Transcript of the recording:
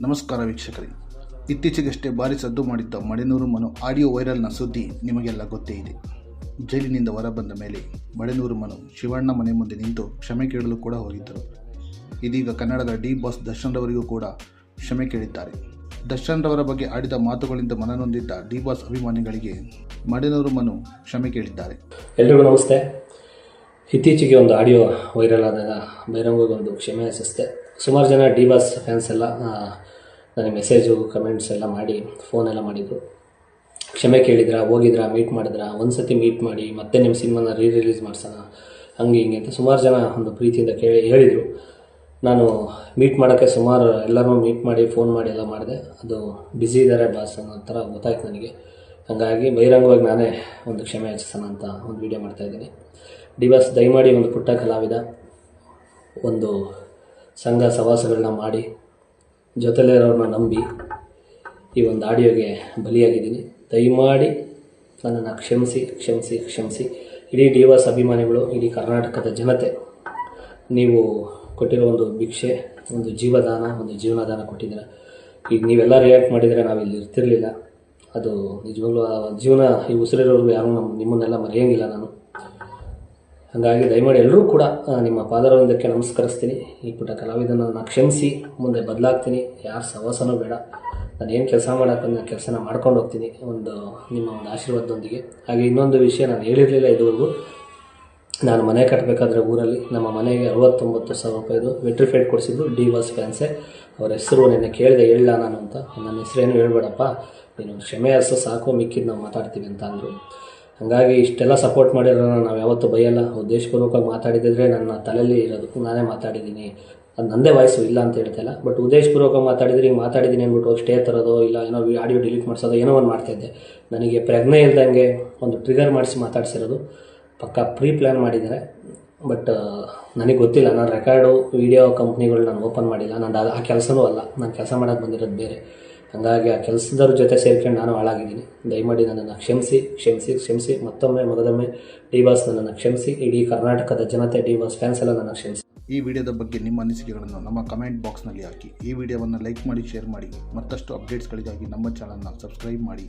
ನಮಸ್ಕಾರ ವೀಕ್ಷಕರಿ. ಇತ್ತೀಚೆಗಷ್ಟೇ ಭಾರಿ ಸದ್ದು ಮಾಡಿದ್ದ ಮಡೆನೂರು ಮನು ಆಡಿಯೋ ವೈರಲ್ನ ಸುದ್ದಿ ನಿಮಗೆಲ್ಲ ಗೊತ್ತೇ ಇದೆ. ಜೈಲಿನಿಂದ ಹೊರಬಂದ ಮೇಲೆ ಮಡೆನೂರು ಮನು ಶಿವಣ್ಣ ಮನೆ ಮುಂದೆ ನಿಂತು ಕ್ಷಮೆ ಕೇಳಲು ಕೂಡ ಹೋಗಿದ್ದರು. ಇದೀಗ ಕನ್ನಡದ ಡಿ ಬಾಸ್ ದರ್ಶನ್ ರವರಿಗೂ ಕೂಡ ಕ್ಷಮೆ ಕೇಳಿದ್ದಾರೆ. ದರ್ಶನ್ರವರ ಬಗ್ಗೆ ಆಡಿದ ಮಾತುಗಳಿಂದ ಮನನೊಂದಿದ್ದ ಡಿ ಬಾಸ್ ಅಭಿಮಾನಿಗಳಿಗೆ ಮಡೆನೂರು ಮನು ಕ್ಷಮೆ ಕೇಳಿದ್ದಾರೆ. ಎಲ್ರಿಗೂ ನಮಸ್ತೆ. ಇತ್ತೀಚೆಗೆ ಒಂದು ಆಡಿಯೋ ವೈರಲ್ ಆದಾಗ ಬಹಿರಂಗವಾಗಿ ಒಂದು ಕ್ಷಮೆ ಯಾಚಿಸಿದೆ ಸುಮಾರು ಜನ ಡಿ ಬಾಸ್ ಫ್ಯಾನ್ಸ್ ಎಲ್ಲ ನನಗೆ ಮೆಸೇಜು ಕಮೆಂಟ್ಸ್ ಎಲ್ಲ ಮಾಡಿ ಫೋನ್ ಎಲ್ಲ ಮಾಡಿದರು. ಕ್ಷಮೆ ಕೇಳಿದ್ರಾ, ಹೋಗಿದ್ರಾ ಮೀಟ್ ಮಾಡಿದ್ರಾ ಒಂದು ಸತಿ ಮೀಟ್ ಮಾಡಿ, ಮತ್ತೆ ನಿಮ್ಮ ಸಿನಿಮಾನ ರೀ ರಿಲೀಸ್ ಮಾಡ್ಸೋಣ, ಹಂಗೆ ಹಿಂಗೆ ಅಂತ ಸುಮಾರು ಜನ ಒಂದು ಪ್ರೀತಿಯಿಂದ ಕೇಳಿ, ಹೇಳಿದರು. ನಾನು ಮೀಟ್ ಮಾಡೋಕ್ಕೆ ಸುಮಾರು ಎಲ್ಲರೂ ಮೀಟ್ ಮಾಡಿ ಫೋನ್ ಮಾಡಿ ಎಲ್ಲ ಮಾಡಿದೆ. ಅದು ಬ್ಯುಸಿ ಇದ್ದಾರೆ ಬಾಸ್ ಅನ್ನೋ ಥರ ಗೊತ್ತಾಯ್ತು ನನಗೆ. ಹಾಗಾಗಿ ಬಹಿರಂಗವಾಗಿ ನಾನೇ ಒಂದು ಕ್ಷಮೆ ಹಚ್ಚಿಸೋಣ ಅಂತ ಒಂದು ವಿಡಿಯೋ ಮಾಡ್ತಾಯಿದ್ದೀನಿ ಡಿವಾಸ್ ದಯಮಾಡಿ ಒಂದು ಪುಟ್ಟ ಕಲಾವಿದ, ಒಂದು ಸಂಘ ಸವಾಸಗಳನ್ನ ಮಾಡಿ ಜೊತೆಲಿರೋರನ್ನ ನಂಬಿ ಈ ಒಂದು ಆಡಿಯೋಗೆ ಬಲಿಯಾಗಿದ್ದೀನಿ. ದಯಮಾಡಿ ನನ್ನನ್ನು ಕ್ಷಮಿಸಿ ಕ್ಷಮಿಸಿ ಕ್ಷಮಿಸಿ. ಇಡೀ ಡಿವಾಸ್ ಅಭಿಮಾನಿಗಳು, ಇಡೀ ಕರ್ನಾಟಕದ ಜನತೆ, ನೀವು ಕೊಟ್ಟಿರೋ ಒಂದು ಭಿಕ್ಷೆ, ಒಂದು ಜೀವದಾನ, ಒಂದು ಜೀವನದಾನ ಕೊಟ್ಟಿದ್ದೀರ. ಈಗ ನೀವೆಲ್ಲ ರಿಯಾಕ್ಟ್ ಮಾಡಿದರೆ ನಾವಿಲ್ಲಿ ಇರ್ತಿರ್ಲಿಲ್ಲ. ಅದು ನಿಜವಾಗ್ಲೂ ಜೀವನ, ಈ ಉಸಿರಿರೋರ್ಗು ಯಾರು ನಮ್ಮ ನಿಮ್ಮನ್ನೆಲ್ಲ ಮರೆಯೋಂಗಿಲ್ಲ ನಾನು. ಹಾಗಾಗಿ ದಯಮಾಡಿ ಎಲ್ಲರೂ ಕೂಡ ನಿಮ್ಮ ಪಾದರವಿಂದಕ್ಕೆ ನಮಸ್ಕರಿಸ್ತೀನಿ. ಈ ಪುಟ್ಟ ಕಲಾವಿದನನ್ನು ಕ್ಷಮಿಸಿ, ಮುಂದೆ ಬದಲಾಗ್ತೀನಿ. ಯಾರ ಸವಾಸನೂ ಬೇಡ. ನಾನು ಏನು ಕೆಲಸ ಮಾಡಕ್ಕೆ ಬಂದ, ಕೆಲಸನ ಮಾಡ್ಕೊಂಡು ಹೋಗ್ತೀನಿ. ಒಂದು, ನಿಮ್ಮ ಒಂದು ಆಶೀರ್ವಾದದೊಂದಿಗೆ. ಹಾಗೆ ಇನ್ನೊಂದು ವಿಷಯ ನಾನು ಹೇಳಿರಲಿಲ್ಲ ಇದುವರೆಗೂ. ನಾನು ಮನೆ ಕಟ್ಟಬೇಕಾದ್ರೆ ಊರಲ್ಲಿ, ನಮ್ಮ ಮನೆಗೆ ಅರವತ್ತೊಂಬತ್ತು ಸಾವಿರ ರೂಪಾಯಿದು ವೆಟ್ರಿಫೈಡ್ ಕೊಡಿಸಿದ್ದು ಡಿ ವಾಸ್ ಫ್ಯಾನ್ಸೆ. ಅವ್ರ ಹೆಸರು ನಿನ್ನೆ ಕೇಳಿದೆ ಹೇಳಿಲ್ಲ ನಾನು ಅಂತ. ನನ್ನ ಹೆಸರೇನು ಹೇಳ್ಬೇಡಪ್ಪ. ನೀನು ಕ್ಷಮೆ ಹಸು ಸಾಕು ಮಿಕ್ಕಿದ್ದು ನಾವು ಮಾತಾಡ್ತೀವಿ ಅಂತ ಅಂದರು. ಹಾಗಾಗಿ ಇಷ್ಟೆಲ್ಲ ಸಪೋರ್ಟ್ ಮಾಡಿರೋಣ ನಾವು ಯಾವತ್ತೂ ಬೈಯಲ್ಲ. ಉದ್ದೇಶಪೂರ್ವಕವಾಗಿ ಮಾತಾಡಿದ್ರೆ ನನ್ನ ತಲೆಯಲ್ಲಿ ಇರೋದು ನಾನೇ ಮಾತಾಡಿದ್ದೀನಿ. ಅದು ನನ್ನದೇ ವಾಯ್ಸು ಇಲ್ಲ ಅಂತ ಹೇಳ್ತಿಲ್ಲ ಬಟ್ ಉದ್ದೇಶಪೂರ್ವಕ ಮಾತಾಡಿದ್ರೆ ಈಗ ಮಾತಾಡಿದ್ದೀನಿ ಅಂದ್ಬಿಟ್ಟು ಸ್ಟೇ ತರೋದು ಇಲ್ಲ ಏನೋ ಆಡಿಯೋ ಡಿಲೀಟ್ ಮಾಡಿಸೋದು ಏನೋ ಒಂದು ಮಾಡ್ತಾಯಿದ್ದೆ ನನಗೆ ಪ್ರಜ್ಞೆ ಇಲ್ದಂಗೆ ಒಂದು ಟ್ರಿಗರ್ ಮಾಡಿಸಿ ಮಾತಾಡ್ಸಿರೋದು. ಪಕ್ಕ ಪ್ರೀ ಪ್ಲ್ಯಾನ್ ಮಾಡಿದ್ದಾರೆ. ಬಟ್ ನನಗೆ ಗೊತ್ತಿಲ್ಲ. ನಾನು ರೆಕಾರ್ಡು ವೀಡಿಯೋ ಕಂಪ್ನಿಗಳು ನಾನು ಓಪನ್ ಮಾಡಿಲ್ಲ. ನಾನು ಆ ಕೆಲಸನೂ ಅಲ್ಲ. ನಾನು ಕೆಲಸ ಮಾಡೋಕ್ಕೆ ಬಂದಿರೋದು ಬೇರೆ. ಹಾಗಾಗಿ ಆ ಕೆಲಸದವ್ರ ಜೊತೆ ಸೇರ್ಕೊಂಡು ನಾನು ಹಾಳಾಗಿದ್ದೀನಿ. ದಯಮಾಡಿ ನನ್ನನ್ನು ಕ್ಷಮಿಸಿ ಕ್ಷಮಿಸಿ ಕ್ಷಮಿಸಿ. ಮತ್ತೊಮ್ಮೆ ಮೊದಲೊಮ್ಮೆ ಡಿ ಬಾಸ್ ನನ್ನನ್ನು ಕ್ಷಮಿಸಿ. ಇಡೀ ಕರ್ನಾಟಕದ ಜನತೆ ಡಿ ಬಾಸ್ ಫ್ಯಾನ್ಸ್ ಎಲ್ಲ ನನ್ನ ಕ್ಷಮಿಸಿ. ಈ ವಿಡಿಯೋದ ಬಗ್ಗೆ ನಿಮ್ಮ ಅನಿಸಿಕೆಗಳನ್ನು ನಮ್ಮ ಕಮೆಂಟ್ ಬಾಕ್ಸ್ನಲ್ಲಿ ಹಾಕಿ. ಈ ವಿಡಿಯೋವನ್ನು ಲೈಕ್ ಮಾಡಿ ಶೇರ್ ಮಾಡಿ. ಮತ್ತಷ್ಟು ಅಪ್ಡೇಟ್ಸ್ಗಳಿಗಾಗಿ ನಮ್ಮ ಚಾನಲ್ನ ಸಬ್ಸ್ಕ್ರೈಬ್ ಮಾಡಿ.